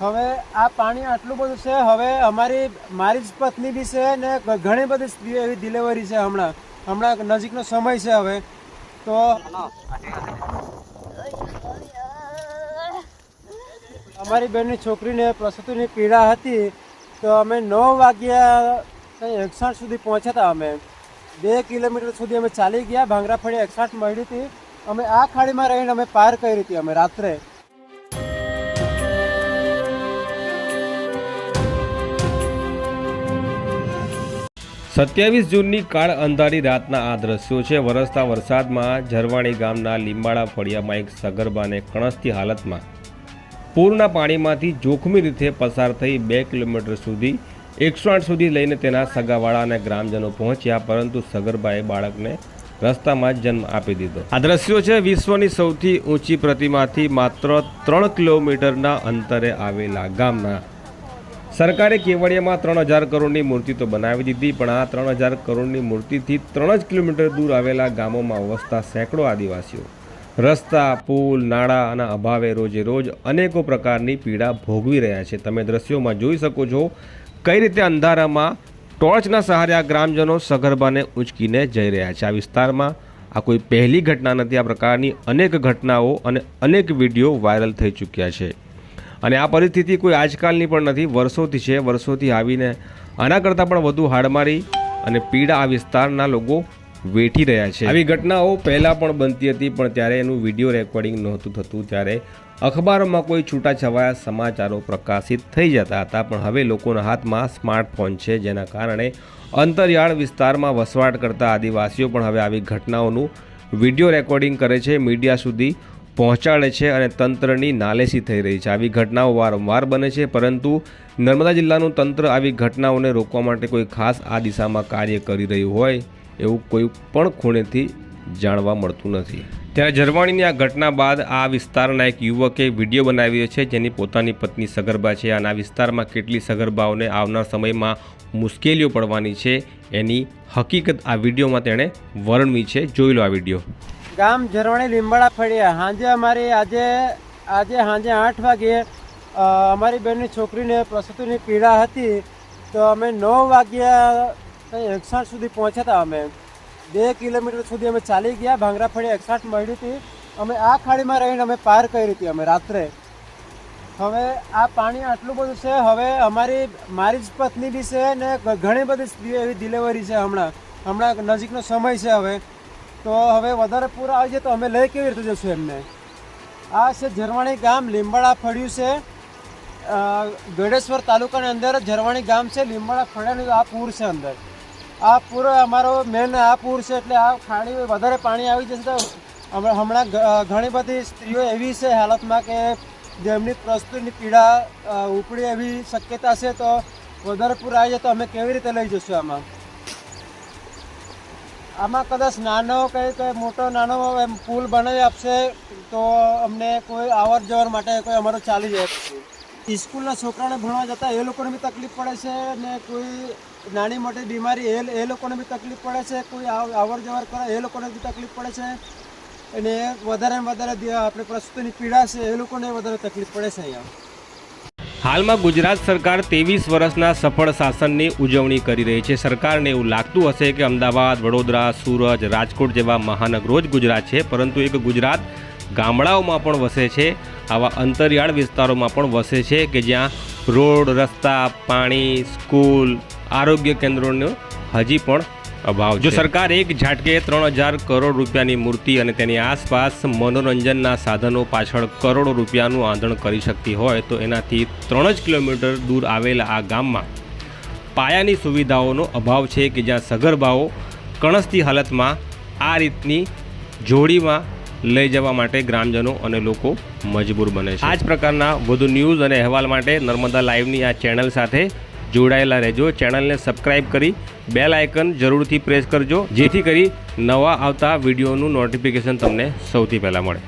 હવે આ પાણી આટલું બધું છે, હવે અમારી, મારી જ પત્ની બી છે ને ઘણી બધી એવી ડિલિવરી છે હમણાં. હમણાં નજીકનો સમય છે હવે. તો અમારી બેનની છોકરીને પ્રસૂતિની પીડા હતી, તો અમે નવ વાગ્યા એકસાઠ સુધી પહોંચ્યા હતા અમે. બે કિલોમીટર સુધી અમે ચાલી ગયા, ભાંગરા ફળી એકસાઠ મળી હતી. અમે આ ખાડીમાં રહીને અમે પાર કરી હતી અમે રાત્રે. સત્યાવીસ જૂનની કાળ અંધારી રાતના આ દ્રશ્યો છે. વરસતા વરસાદમાં ઝરવાણી ગામના લીંબાળા ફળિયામાં એક સગર્ભાને કણસતી હાલતમાં પૂરના પાણીમાંથી જોખમી રીતે પસાર થઈ બે કિલોમીટર સુધી, એકસો આઠ સુધી લઈને તેના સગાવાળા અને ગ્રામજનો પહોંચ્યા, પરંતુ સગર્ભાએ બાળકને રસ્તામાં જ જન્મ આપી દીધો. આ દ્રશ્યો છે વિશ્વની સૌથી ઊંચી પ્રતિમાથી માત્ર ત્રણ કિલોમીટરના અંતરે આવેલા ગામના સરકારે કેવડિયામાં ત્રણ હજાર કરોડની મૂર્તિ તો બનાવી દીધી, પણ આ ત્રણ હજાર કરોડની મૂર્તિથી ત્રણ જ કિલોમીટર દૂર આવેલા ગામોમાં વસતા સેંકડો આદિવાસીઓ. રસ્તા, પુલ નાળાના અભાવે રોજે રોજ અનેકો પ્રકારની પીડા ભોગવી રહ્યા છે. તમે દ્રશ્યોમાં જોઈ શકો છો કઈ રીતે અંધારામાં ટોર્ચના સહારે આ ગ્રામજનો સગર્ભાને ઉચકીને જઈ રહ્યા છે. આ વિસ્તારમાં આ કોઈ પહેલી ઘટના નથી. આ પ્રકારની અનેક ઘટનાઓ અને અનેક વીડિયો વાયરલ થઈ ચૂક્યા છે. અને આ પરિસ્થિતિ કોઈ આજકાલની પણ નથી. વર્ષોથી છે, વર્ષોથી આવીને આના કરતાં પણ વધુ હાડમારી અને પીડા આ વિસ્તારના લોકો વેઠી રહ્યા છે. આવી ઘટનાઓ પહેલાં પણ બનતી હતી, પણ ત્યારે એનું વીડિયો રેકોર્ડિંગ નહોતું થતું. ત્યારે અખબારોમાં કોઈ છૂટાછવાયા સમાચારો પ્રકાશિત થઈ જતા હતા, પણ હવે લોકોના હાથમાં સ્માર્ટફોન છે, જેના કારણે અંતરિયાળ વિસ્તારમાં વસવાટ કરતા આદિવાસીઓ પણ હવે આવી ઘટનાઓનું વીડિયો રેકોર્ડિંગ કરે છે. મીડિયા સુધી પહોંચાડે છે અને તંત્રની નાલેસી થઈ રહી છે. આવી ઘટનાઓ વારંવાર બને છે, પરંતુ નર્મદા જિલ્લાનું તંત્ર આવી ઘટનાઓને રોકવા માટે કોઈ ખાસ આ દિશામાં કાર્ય કરી રહ્યું હોય એવું કોઈ પણ ખૂણેથી જાણવા મળતું નથી. ત્યારે જરવાણીની આ ઘટના બાદ આ વિસ્તારના એક યુવકે વીડિયો બનાવ્યો છે, જેની પોતાની પત્ની સગર્ભા છે. અને આ વિસ્તારમાં કેટલી સગર્ભાઓને આવનાર સમયમાં મુશ્કેલીઓ પડવાની છે એની હકીકત આ વિડીયોમાં તેણે વર્ણવી છે. જોઈ લો આ વીડિયો. ગામ ઝરવાણી લીંબાળા ફળિયા. સાંજે અમારી આજે આજે સાંજે આઠ વાગે અમારી બેનની છોકરીને પ્રસૂતિની પીડા હતી. તો અમે નવ વાગ્યા એકસાઠ સુધી પહોંચ્યા હતા અમે. બે કિલોમીટર સુધી અમે ચાલી ગયા. ભાંગરા ફળી એકસાઠ મળી હતી. અમે આ ખાડીમાં રહીને અમે પાર કરી હતી અમે રાત્રે. હવે આ પાણી આટલું બધું છે. હવે અમારી, મારી જ પત્ની બી છે ને ઘણી બધી એવી ડિલિવરી છે હમણાં. હમણાં નજીકનો સમય છે હવે. તો હવે વધારે પૂરા આવી જાય તો અમે લઈ કેવી રીતે જશું એમને? આ છે ઝરવાણી ગામ લીંબાળા ફળ્યું છે. અ, તાલુકાની અંદર ઝરવાણી ગામ છે લીંબાળા ફળ્યાનું આ પૂર છે અંદર. આ પૂર અમારો મેન આ પૂર છે એટલે આ ખાડી વધારે પાણી આવી જશે તો હમણાં ઘણી બધી સ્ત્રીઓ એવી છે હાલતમાં કે જેમની પ્રસ્તુતિની પીડા ઉપડી એવી શક્યતા છે તો વધારે પૂર આવી જાય તો અમે કેવી રીતે લઈ જશું આમાં? આમાં કદાચ નાનો કંઈ કંઈ મોટો નાનો એમ પુલ બનાવી આપશે, તો અમને કોઈ આવર જવર માટે કોઈ અમારું ચાલી જાય. સ્કૂલના છોકરાને ભણવા જતા એ લોકોને બી તકલીફ પડે છે ને કોઈ નાની મોટી બીમારી એ એ લોકોને બી તકલીફ પડે છે, કોઈ આવ- આવર જવર કરે એ લોકોને બી તકલીફ પડે છે. અને વધારે વધારે આપણે પ્રસ્તુતિની પીડા છે એ લોકોને વધારે તકલીફ પડે છે અહીંયા. હાલમાં ગુજરાત સરકાર ત્રેવીસ વર્ષના સફળ શાસનની ઉજવણી કરી રહી છે. સરકારને એવું લાગતું હશે કે અમદાવાદ, વડોદરા, સુરત, રાજકોટ જેવા મહાનગરો જ ગુજરાત છે, પરંતુ એક ગુજરાત ગામડાઓમાં પણ વસે છે. આવા અંતરિયાળ વિસ્તારોમાં પણ વસે છે કે જ્યાં રોડ, રસ્તા, પાણી, સ્કૂલ, આરોગ્ય કેન્દ્રોનો હજી પણ અભાવ જો સરકાર એક ઝાટકે ત્રણ હજાર કરોડ રૂપિયાની મૂર્તિ અને તેની આસપાસ મનોરંજનના સાધનો પાછળ કરોડો રૂપિયાનું આંધણ કરી શકતી હોય તો એનાથી ત્રણ જ કિલોમીટર દૂર આવેલા આ ગામમાં પાયાની સુવિધાઓનો અભાવ છે કે જ્યાં સગર્ભાઓ કણસતી હાલતમાં આ રીતની જોડીમાં લઈ જવા માટે ગ્રામજનો અને લોકો મજબૂર બને છે. આ જ પ્રકારના વધુ ન્યૂઝ અને અહેવાલ માટે નર્મદા લાઈવની આ ચેનલ સાથે જોડાયેલા રહેજો. ચેનલને સબસ્ક્રાઇબ કરી બેલ આઇકન જરૂરથી પ્રેસ કરજો. જેથી કરી નવા આવતા વિડીયોનું નોટિફિકેશન તમને સૌથી પહેલાં મળે.